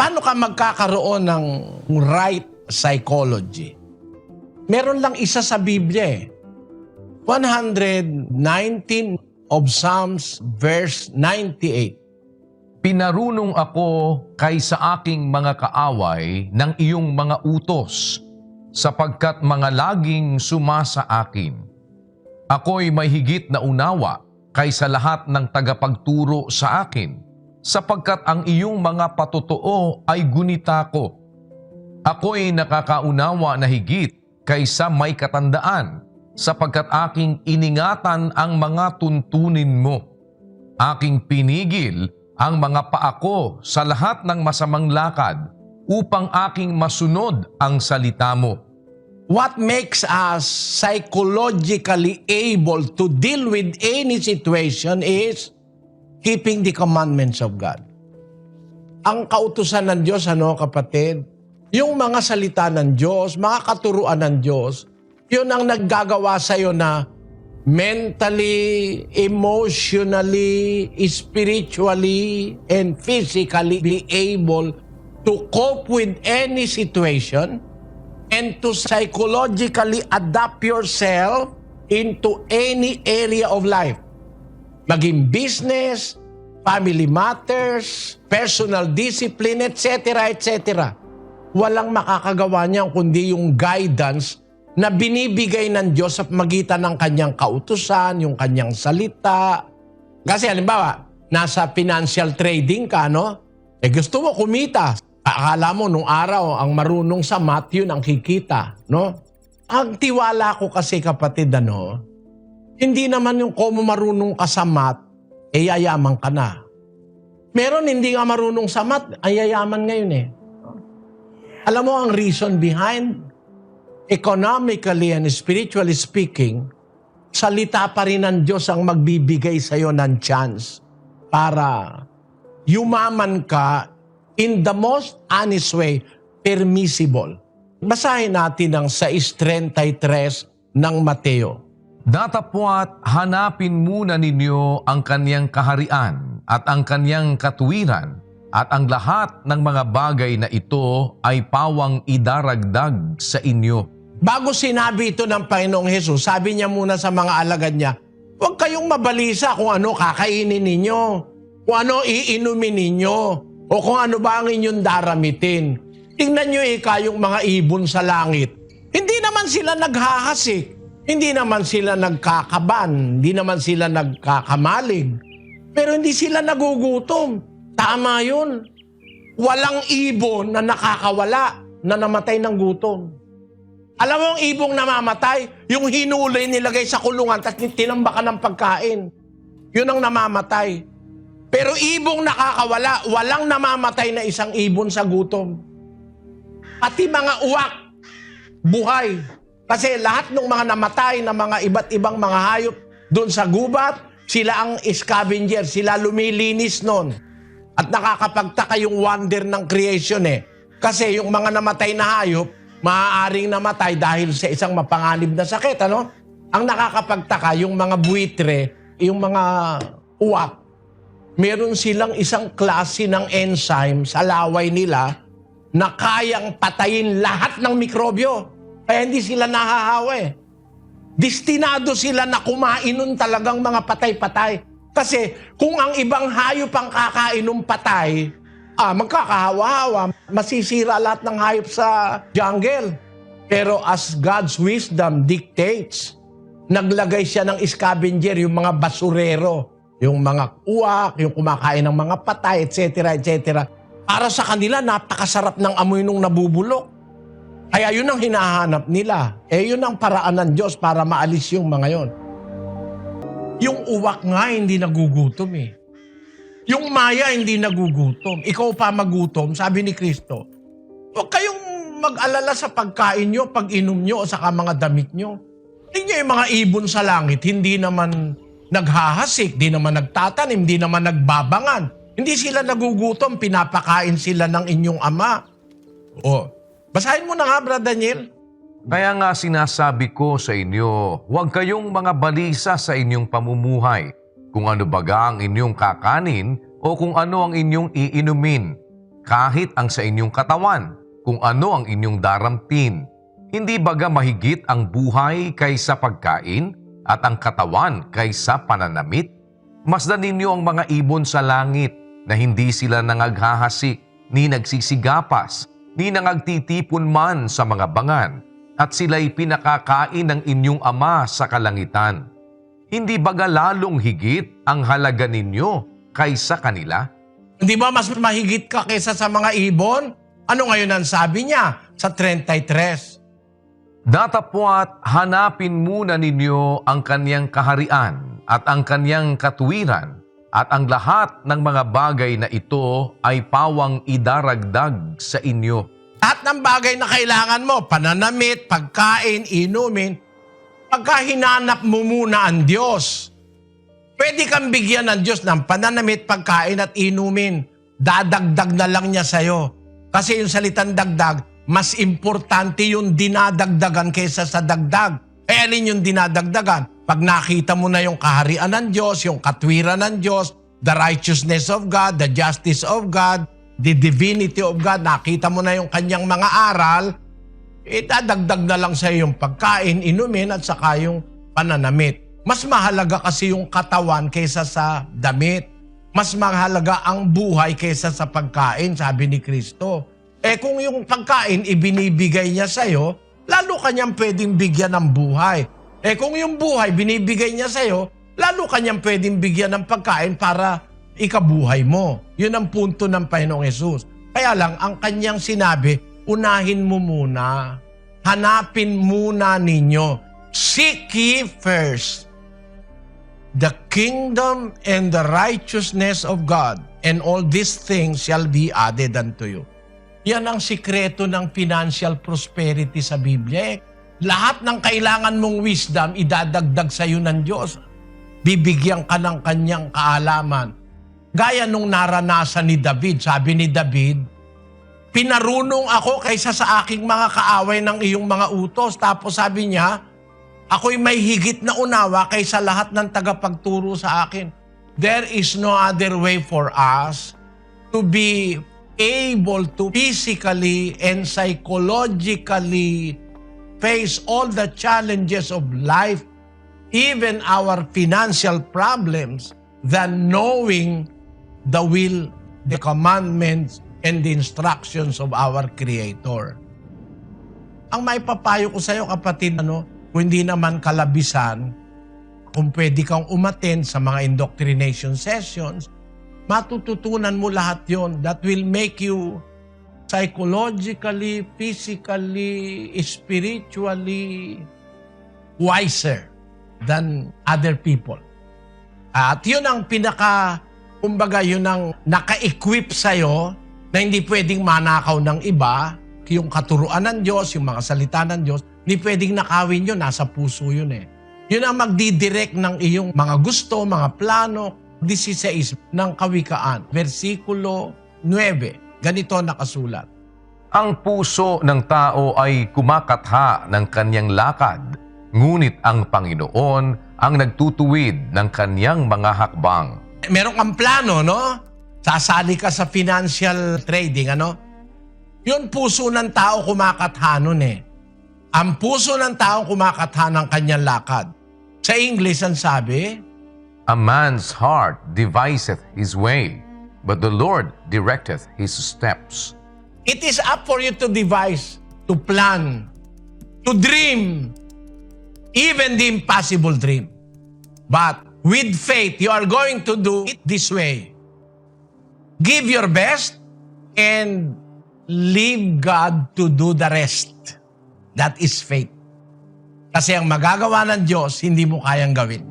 paano ka magkakaroon ng right psychology? Meron lang isa sa Biblia eh. 119 of Psalms verse 98. Pinarunong ako kay sa aking mga kaaway ng iyong mga utos, sapagkat mga laging sumasa akin. Ako'y may higit na unawa kaysa lahat ng tagapagturo sa akin, sapagkat ang iyong mga patotoo ay gunita ko. Ako'y nakakaunawa na higit kaysa may katandaan, sapagkat aking iningatan ang mga tuntunin mo. Aking pinigil ang mga paako sa lahat ng masamang lakad upang aking masunod ang salita mo. What makes us psychologically able to deal with any situation is keeping the commandments of God. Ang kautusan ng Diyos, ano kapatid, yung mga salita ng Diyos, mga katuruan ng Diyos, yun ang naggagawa sa iyo na mentally, emotionally, spiritually, and physically be able to cope with any situation and to psychologically adapt yourself into any area of life. Maging business, family matters, personal discipline, etc., etc. Walang makakagawa niyan kundi yung guidance na binibigay ng Diyos sa magitan ng kanyang kautusan, yung kanyang salita. Kasi halimbawa, nasa financial trading ka, no? Eh gusto mo kumita. Akala mo nung araw, ang marunong sa math, yun ang kikita, no? Ang tiwala ko kasi kapatid, ano, hindi naman yung kung marunong ka sa math, eh yayaman ka na. Meron hindi nga marunong sa math, ay yayaman ngayon eh. Alam mo ang reason behind economically and spiritually speaking, salita pa rin ng Diyos ang magbibigay sa iyo ng chance para yumaman ka in the most honest way, permissible. Basahin natin ang 6.33 ng Mateo. Datapwat hanapin muna ninyo ang kanyang kaharian at ang kanyang katuwiran at ang lahat ng mga bagay na ito ay pawang idaragdag sa inyo. Bago sinabi ito ng Panginoong Hesus, sabi niya muna sa mga alagad niya, huwag kayong mabalisa kung ano kakainin ninyo, kung ano iinumin ninyo, o kung ano ba ang inyong daramitin. Tingnan niyo ika yung mga ibon sa langit. Hindi naman sila naghahasik. Hindi naman sila nagkakaban. Hindi naman sila nagkakamalig. Pero hindi sila nagugutom. Tama yun. Walang ibon na nakakawala na namatay ng gutom. Alam mo ang ibong namamatay? Yung hinuli, nilagay sa kulungan, tapos tinambakan ng pagkain. Yun ang namamatay. Pero ibong nakakawala, walang namamatay na isang ibon sa gutom. Pati mga uwak, buhay. Kasi lahat ng mga namatay na mga iba't ibang mga hayop doon sa gubat, sila ang scavenger, sila lumilinis nun. At nakakapagtaka yung wonder ng creation eh. Kasi yung mga namatay na hayop, maaaring namatay dahil sa isang mapanganib na sakit, ano? Ang nakakapagtaka, yung mga buitre, yung mga uwak, meron silang isang klase ng enzyme sa laway nila na kayang patayin lahat ng mikrobyo. Kaya hindi sila nahahawa eh. Destinado sila na kumain nun talagang mga patay-patay. Kasi kung ang ibang hayop ang kakain ng patay, ah, magkakahawa-hawa. Masisira lahat ng hayop sa jungle. Pero as God's wisdom dictates, naglagay siya ng scavenger, yung mga basurero, yung mga uwak, yung kumakain ng mga patay, etc., etc. Para sa kanila, napakasarap ng amoy nung nabubulok. Kaya yun ang hinahanap nila. Eh yun ang paraan ng Diyos para maalis yung mga yon. Yung uwak nga hindi nagugutom eh. Yung maya hindi nagugutom. Ikaw pa magutom, sabi ni Kristo. Huwag kayong mag-alala sa pagkain nyo, pag-inom nyo, o saka mga damit nyo. Tingnan yung mga ibon sa langit, hindi naman naghahasik, hindi naman nagtatanim, hindi naman nagbabangan. Hindi sila nagugutom, pinapakain sila ng inyong ama. O, basahin mo na nga, Brad Daniel. Kaya nga sinasabi ko sa inyo, huwag kayong mga balisa sa inyong pamumuhay, kung ano baga ang inyong kakanin o kung ano ang inyong iinumin. kahit ang sa inyong katawan, kung ano ang inyong daramtin. Hindi baga mahigit ang buhay kaysa pagkain at ang katawan kaysa pananamit? Masdan ninyo ang mga ibon sa langit na hindi sila nangaghahasik, ni nagsisigapas, ni nangagtitipon man sa mga bangan, at sila'y pinakakain ng inyong ama sa kalangitan. Hindi baga lalong higit ang halaga ninyo kaysa kanila? Hindi ba mas mahigit ka kaysa sa mga ibon? Ano ngayon ang sabi niya sa 33? Datapwat hanapin muna ninyo ang kanyang kaharian at ang kanyang katuwiran at ang lahat ng mga bagay na ito ay pawang idaragdag sa inyo. Lahat ng bagay na kailangan mo, pananamit, pagkain, inumin, pagka hinanap mo muna ang Diyos, pwede kang bigyan ng Diyos ng pananamit, pagkain at inumin. Dadagdag na lang niya sa'yo. Kasi yung salitang dagdag, mas importante yung dinadagdagan kaysa sa dagdag. Eh alin yung dinadagdagan? Pag nakita mo na yung kaharian ng Diyos, yung katwiran ng Diyos, the righteousness of God, the justice of God, the divinity of God, nakita mo na yung kanyang mga aral, itadagdag na lang sa yung pagkain, inumin at saka yung pananamit. Mas mahalaga kasi yung katawan kaysa sa damit. Mas mahalaga ang buhay kaysa sa pagkain, sabi ni Kristo. Eh kung yung pagkain ibinibigay niya sa'yo, lalo kanyang pwedeng bigyan ng buhay. Eh kung yung buhay binibigay niya sa'yo, lalo kanyang pwedeng bigyan ng pagkain para ikabuhay mo. Yun ang punto ng Panginoong Yesus. Kaya lang, ang kanyang sinabi, unahin mo muna. Hanapin muna ninyo. Seek ye first the kingdom and the righteousness of God, and all these things shall be added unto you. Yan ang sikreto ng financial prosperity sa Biblia. Lahat ng kailangan mong wisdom, idadagdag sa iyo ng Diyos. Bibigyan ka ng kanyang kaalaman. Gaya nung naranasan ni David, sabi ni David, pinarunong ako kaysa sa aking mga kaaway ng iyong mga utos. Tapos sabi niya, ako'y may higit na unawa kaysa lahat ng tagapagturo sa akin. There is no other way for us to be able to physically and psychologically face all the challenges of life, even our financial problems, than knowing the will, the commandments, and the instructions of our Creator. Ang may papayo ko sa iyo kapatid, ano, kung hindi naman kalabisan, kung pwede kang umaten sa mga indoctrination sessions, matututunan mo lahat yon that will make you psychologically, physically, spiritually wiser than other people. At yun ang pinaka, kumbaga yun ang naka-equip sa'yo na hindi pwedeng manakaw ng iba, yung katuruan ng Diyos, yung mga salita ng Diyos, hindi pwedeng nakawin yun, nasa puso yun eh. Yun ang magdidirect ng iyong mga gusto, mga plano. 16 ng Kawikaan, versikulo 9. Ganito nakasulat. Ang puso ng tao ay kumakatha ng kanyang lakad, ngunit ang Panginoon ang nagtutuwid ng kanyang mga hakbang. Meron kang plano, no? Sasali ka sa financial trading, ano? Yun puso ng tao kumakatha nun eh. Ang puso ng tao kumakatha ng kanyang lakad. Sa English, ang sabi, A man's heart deviseth his way, but the Lord directeth his steps. It is up for you to devise, to plan, to dream, even the impossible dream. But with faith, you are going to do it this way. Give your best and leave God to do the rest. That is faith. Kasi ang magagawa ng Diyos, hindi mo kayang gawin.